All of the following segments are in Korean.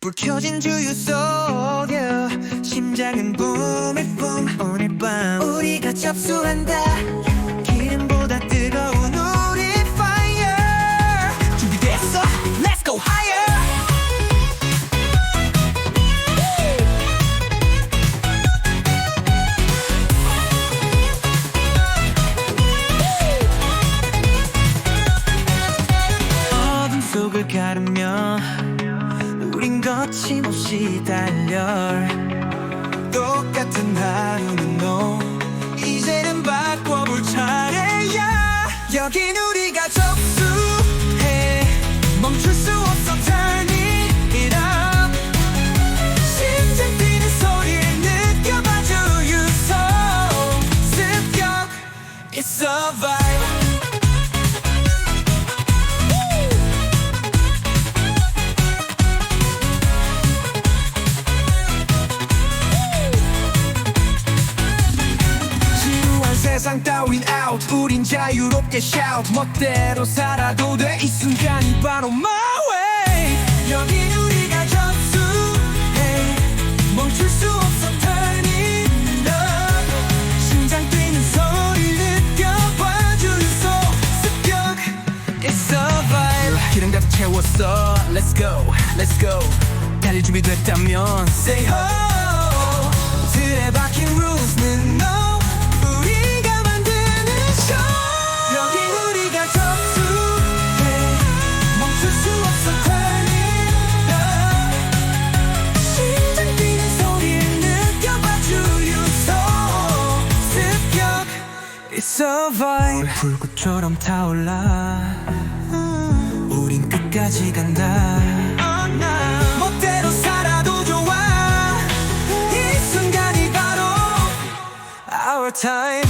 불 켜진 주유소 yeah. 심장은 붐의 붐 오늘 밤 우리가 접수한다 기름보다 뜨거운 우리 fire 준비됐어? Let's go higher 어둠 속을 가르며 거침없이 달려. 똑같은 하루는 너. 이제는 바꿔볼 차례야. 여긴 우리 세상 따윈 out. 우린 자유롭게 shout. 멋대로 살아도 돼 이 순간이 바로 my way. 여긴 우리가 접수해. 멈출 수 없어 turning up. 심장 뛰는 소리 느껴봐 주유소 습격 It's a vibe 기름 가득 채웠어. Let's go Let's go. 달릴 준비 됐다면 Say ho. 틀에 박힌 rules는 Vibe 불꽃처럼 타올라. 우린 끝까지 간다. 멋대로 살아도 좋아. 이 순간이 바로 Our time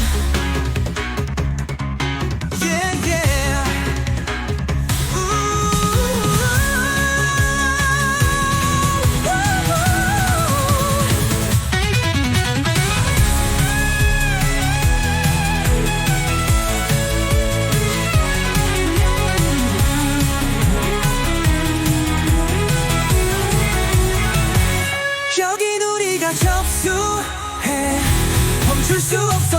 여긴 우리가 접수해. 멈출 수 없어.